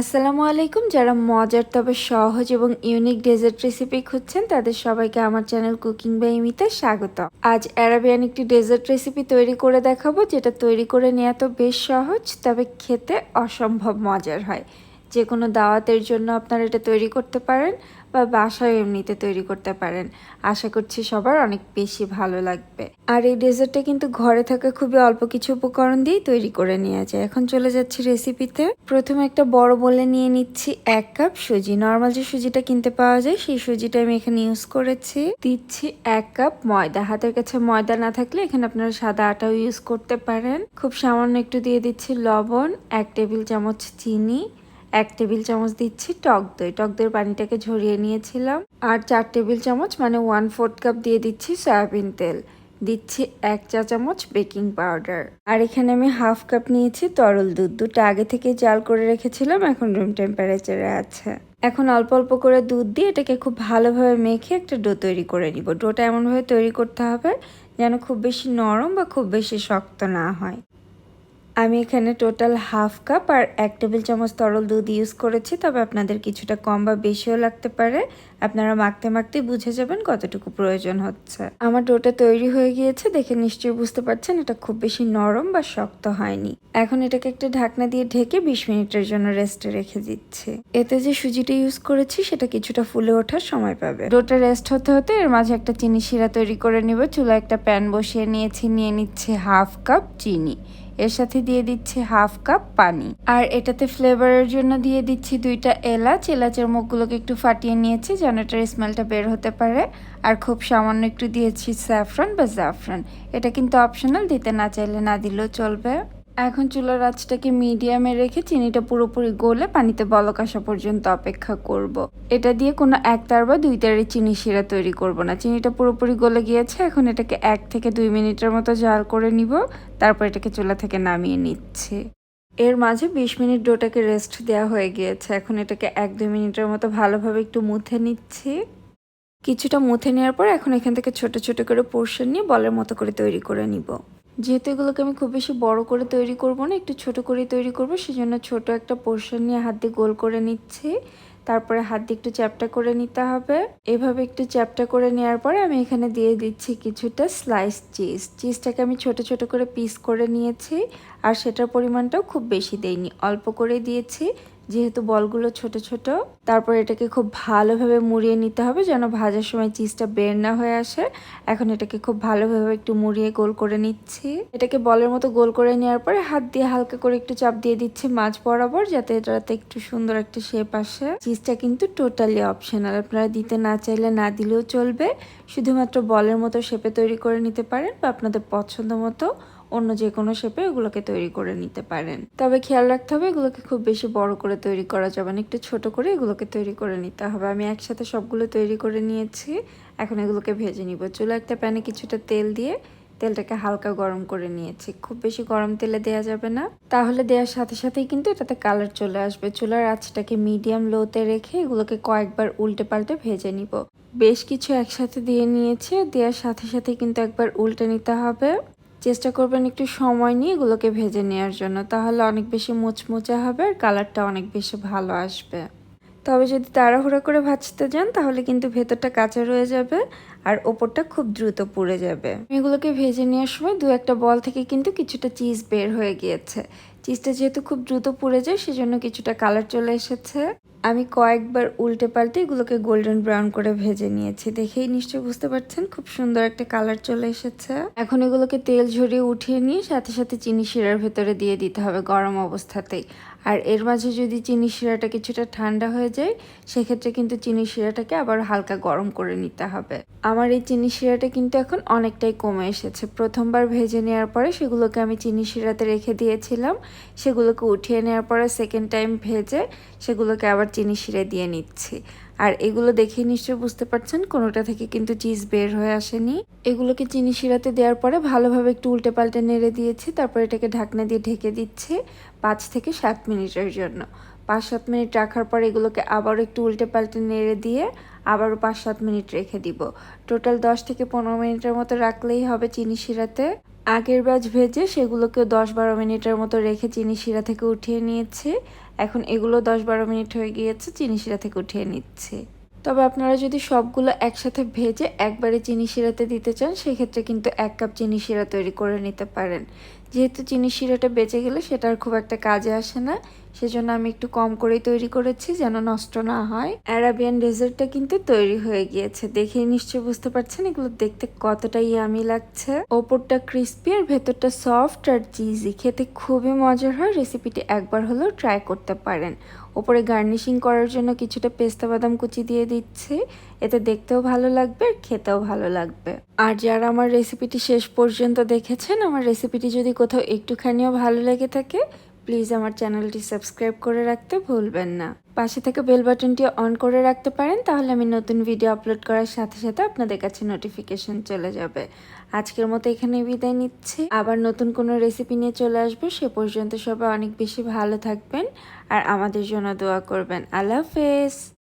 আসসালামু আলাইকুম। যারা মজার তবে সহজ এবং ইউনিক ডেজার্ট রেসিপি খুঁজছেন, তাদের সবাইকে আমার চ্যানেল কুকিং বাই ইমিতে স্বাগত। আজ অ্যারাবিয়ান একটি ডেজার্ট রেসিপি তৈরি করে দেখাবো, যেটা তৈরি করে নেওয়া তো বেশ সহজ, তবে খেতে অসম্ভব মজার হয়। যে কোনো দাওয়াতের জন্য আপনারা এটা তৈরি করতে পারেন বা বাসায় এমনিতে তৈরি করতে পারেন। আশা করছি সবার অনেক বেশি ভালো লাগবে। আর এই ডেজার্টটা কিন্তু ঘরে থাকা খুবই অল্প কিছু উপকরণ দিয়েই তৈরি করে নেওয়া যায়। এখন চলে যাচ্ছি রেসিপিতে প্রথমে একটা বড় বলে নিয়ে নিচ্ছি এক কাপ সুজি। নর্মাল যে সুজিটা কিনতে পাওয়া যায়, সেই সুজিটা আমি এখানে ইউজ করেছি। দিচ্ছি এক কাপ ময়দা। হাতের কাছে ময়দা না থাকলে এখানে আপনারা সাদা আটাও ইউজ করতে পারেন। খুব সামান্য একটু দিয়ে দিচ্ছি লবণ, এক টেবিল চামচ চিনি এক টেবিল চামচ দিচ্ছি টক দই। টক দইয়ের পানিটাকে ঝরিয়ে নিয়েছিলাম। আর চার টেবিল চামচ মানে ওয়ান ফোর্থ কাপ দিয়ে দিচ্ছি সয়াবিন তেল। দিচ্ছি এক চা চামচ বেকিং পাউডার আর এখানে আমি হাফ কাপ নিয়েছি তরল দুধ। দুধটা আগে থেকে জাল করে রেখেছিলাম, এখন রুম টেম্পারেচারে আছে। এখন অল্প অল্প করে দুধ দিয়ে এটাকে খুব ভালোভাবে মেখে একটা ডো তৈরি করে নিব। ডোটা এমনভাবে তৈরি করতে হবে যেন খুব বেশি নরম বা খুব বেশি শক্ত না হয়। আমি এখানে টোটাল হাফ কাপ আর এক টেবিল চামচ তরল দুধ ইউজ করেছি, তবে আপনাদের কিছুটা কম বা বেশিও লাগতে পারে। আপনারা মাখতে মাখতে বুঝে যাবেন কতটুকু প্রয়োজন হচ্ছে। আমার ডোটা তৈরি হয়ে গিয়েছে, দেখে নিশ্চয়ই বুঝতে পারছেন, এটা খুব বেশি নরম বা শক্ত হয়নি। এখন এটাকে একটা ঢাকনা দিয়ে ঢেকে বিশ মিনিটের জন্য রেস্টে রেখে দিচ্ছে। এতে যে সুজিটা ইউজ করেছি, সেটা কিছুটা ফুলে ওঠার সময় পাবে। ডোটা রেস্ট হতে হতে এর মাঝে একটা চিনি শিরা তৈরি করে নিব। চুলা একটা প্যান বসিয়ে নিয়েছি, নিয়ে নিচ্ছে হাফ কাপ চিনি। এর সাথে দিয়ে দিচ্ছি হাফ কাপ পানি। আর এটাতে ফ্লেভারের জন্য দিয়ে দিচ্ছি দুইটা এলাচ। এলাচের মুখগুলোকে একটু ফাটিয়ে নিয়েছি যেন এটার স্মেলটা বের হতে পারে। আর খুব সামান্য একটু দিয়েছি স্যাফরন বা জাফরান। এটা কিন্তু অপশনাল দিতে না চাইলে না দিলেও চলবে। এখন চুলার আঁচটাকে মিডিয়ামে রেখে চিনিটা পুরোপুরি গলে পানিতে বলক আসা পর্যন্ত অপেক্ষা করব। এটা দিয়ে কোনো একতার বা দুই তারের চিনি শিরা তৈরি করব না। চিনিটা পুরোপুরি গলে গিয়েছে, এখন এটাকে এক থেকে দুই মিনিটের মতো জাল করে নিব। তারপর এটাকে চুলা থেকে নামিয়ে নিচ্ছি। এর মাঝে বিশ মিনিট ডোটাকে রেস্ট দেওয়া হয়ে গিয়েছে। এখন এটাকে এক দুই মিনিটের মতো ভালোভাবে একটু মুথে নিচ্ছি। কিছুটা মুথে নেওয়ার পর এখন এখান থেকে ছোট ছোট করে পোর্শন নিয়ে বলের মতো করে তৈরি করে নিব। যেহেতু এগুলোকে আমি খুব বেশি বড় করে তৈরি করব না, একটু ছোট করে তৈরি করব, সেজন্য ছোট একটা পোর্শন নিয়ে হাত দিয়ে গোল করে নিচ্ছি। তারপরে হাত দিয়ে একটু চ্যাপটা করে নিতে হবে। এভাবে একটু চ্যাপটা করে নেওয়ার পরে আমি এখানে দিয়ে দিচ্ছি কিছুটা স্লাইস চিজ চিজটাকে আমি ছোট ছোট করে পিস করে নিয়েছি, আর সেটার পরিমাণটাও খুব বেশি দেইনি, অল্প করে দিয়েছি। যেহেতু বলগুলো ছোট ছোট, তারপর এটাকে খুব ভালোভাবে মুড়িয়ে নিতে হবে যেন ভাজার সময় চিজটা বের না হয়ে আসে। এখন এটাকে খুব ভালোভাবে একটু মুড়িয়ে গোল করে নিচ্ছি। এটাকে বলের মতো গোল করে নেওয়ার পরে হাত দিয়ে হালকা করে একটু চাপ দিয়ে দিচ্ছি মাছ বরাবর যাতে এটাতে একটু সুন্দর একটা শেপ আসে। চিজটা কিন্তু টোটালি অপশনাল আপনারা দিতে না চাইলে না দিলেও চলবে। শুধুমাত্র বলের মতো শেপে তৈরি করে নিতে পারেন বা আপনাদের পছন্দ মতো। অন্য যে কোনো শেপে এগুলোকে তৈরি করে নিতে পারেন। তবে খেয়াল রাখতে হবে এগুলোকে খুব বেশি বড় করে তৈরি করা যাবে না, একটু ছোট করে এগুলোকে তৈরি করে নিতে হবে। আমি একসাথে সবগুলো তৈরি করে নিয়েছি, এখন এগুলোকে ভেজে নিব। চুলো একটা প্যানে কিছুটা তেল দিয়ে তেলটাকে হালকা গরম করে নিয়েছি। খুব বেশি গরম তেলে দেওয়া যাবে না। তাহলে দেওয়ার সাথে সাথেই কিন্তু এটাতে কালার চলে আসবে। চুলার আঁচটাকে মিডিয়াম লোতে রেখে এগুলোকে কয়েকবার উল্টে পাল্টে ভেজে নিব। বেশ কিছু একসাথে দিয়ে নিয়েছি, দেওয়ার সাথে সাথে কিন্তু একবার উল্টে নিতে হবে। চেষ্টা করবেন একটু সময় নিয়ে এগুলোকে ভেজে নেওয়ার জন্য। তাহলে অনেক বেশি মুচমুচে হবে আর কালারটা অনেক বেশি ভালো আসবে। তবে যদি তাড়াহুড়া করে ভাজতে যান, তাহলে কিন্তু ভেতরটা কাঁচা রয়ে যাবে আর ওপরটা খুব দ্রুত পুড়ে যাবে। এগুলোকে ভেজে নেওয়ার সময় দু একটা বল থেকে কিন্তু কিছুটা চিজ বের হয়ে গিয়েছে। চিজটা যেহেতু খুব দ্রুত পুড়ে যায়, সেজন্য কিছুটা কালার চলে এসেছে। আমি কয়েকবার উল্টে পাল্টে এগুলোকে গোল্ডেন ব্রাউন করে ভেজে নিয়েছি। দেখেই নিশ্চয়ই বুঝতে পারছেন, খুব সুন্দর একটা কালার চলে এসেছে। এখন এগুলোকে তেল ঝরিয়ে উঠিয়ে নিয়ে সাথে সাথে চিনি শিরার ভেতরে দিয়ে দিতে হবে গরম অবস্থাতেই। আর এর মাঝে যদি চিনি শিরাটা কিছুটা ঠান্ডা হয়ে যায়, সেক্ষেত্রে কিন্তু চিনি শিরাটাকে আবার হালকা গরম করে নিতে হবে। আমার এই চিনি শিরাটা কিন্তু এখন অনেকটাই কমে এসেছে। প্রথমবার ভেজে নেওয়ার পরে সেগুলোকে আমি চিনি শিরাতে রেখে দিয়েছিলাম। সেগুলোকে উঠিয়ে নেওয়ার পরে সেকেন্ড টাইম ভেজে সেগুলোকে আবার চিনি শিরে দিয়ে নিচ্ছি। আর এগুলো দেখে নিশ্চয়ই বুঝতে পারছেন, কোনোটা থেকে কিন্তু চিজ বের হয়ে আসেনি। এগুলোকে চিনি শিরাতে দেওয়ার পরে ভালোভাবে একটু উল্টে পাল্টে নেড়ে দিয়েছি, তারপর এটাকে ঢাকনা দিয়ে ঢেকে দিচ্ছি পাঁচ থেকে সাত মিনিটের জন্য। পাঁচ সাত মিনিট রাখার পর এগুলোকে আবার একটু উল্টে পাল্টে নেড়ে দিয়ে আবারও পাঁচ সাত মিনিট রেখে দিব। টোটাল দশ থেকে পনেরো মিনিটের মতো রাখলেই হবে চিনি শিরাতে। আগের ব্যাচ ভেজে সেগুলোকে দশ বারো মিনিটের মতো রেখে চিনি শিরা থেকে উঠিয়ে নিয়েছে। এখন এগুলো দশ বারো মিনিট হয়ে গিয়েছে, চিনি শিরা থেকে উঠিয়ে নিচ্ছে। তবে আপনারা যদি সবগুলো একসাথে ভেজে একবারে চিনি শিরাতে দিতে চান, সেক্ষেত্রে কিন্তু এক কাপ চিনি শিরা তৈরি করে নিতে পারেন। যেহেতু চিনি শিরাটা বেঁচে গেলে সেটা আর খুব একটা কাজে আসে না, সেজন্য আমি একটু কম করেই তৈরি করেছি যেন নষ্ট না হয়। অ্যারাবিয়ান ডেজার্টটা কিন্তু তৈরি হয়ে গিয়েছে, দেখেই নিশ্চয়ই বুঝতে পারছেন এগুলো দেখতে কতটা ইয়ামি লাগছে। ওপরটা ক্রিস্পি আর ভেতরটা সফট আর চিজি খেতে খুবই মজার হয় রেসিপিটি একবার হলেও ট্রাই করতে পারেন। ওপরে গার্নিশিং করার জন্য কিছুটা পেস্তা বাদাম কুচি দিয়ে দিচ্ছি, এতে দেখতেও ভালো লাগবে আর খেতেও ভালো লাগবে। আর যারা আমার রেসিপিটি শেষ পর্যন্ত দেখেছেন, আমার রেসিপিটি যদি কোথাও একটুখানিও ভালো লেগে থাকে প্লিজ আমার চ্যানেলটি সাবস্ক্রাইব করে রাখতে ভুলবেন না। পাশে থেকে বেল বাটনটি অন করে রাখতে পারেন, তাহলে আমি নতুন ভিডিও আপলোড করার সাথে সাথে আপনাদের কাছে নোটিফিকেশন চলে যাবে। আজকের মতো এখানে বিদায় নিচ্ছি। আবার নতুন কোনো রেসিপি নিয়ে চলে আসব, সে পর্যন্ত সবাই অনেক বেশি ভালো থাকবেন, আর আমাদের জন্য দোয়া করবেন। আল্লাহ হাফেজ!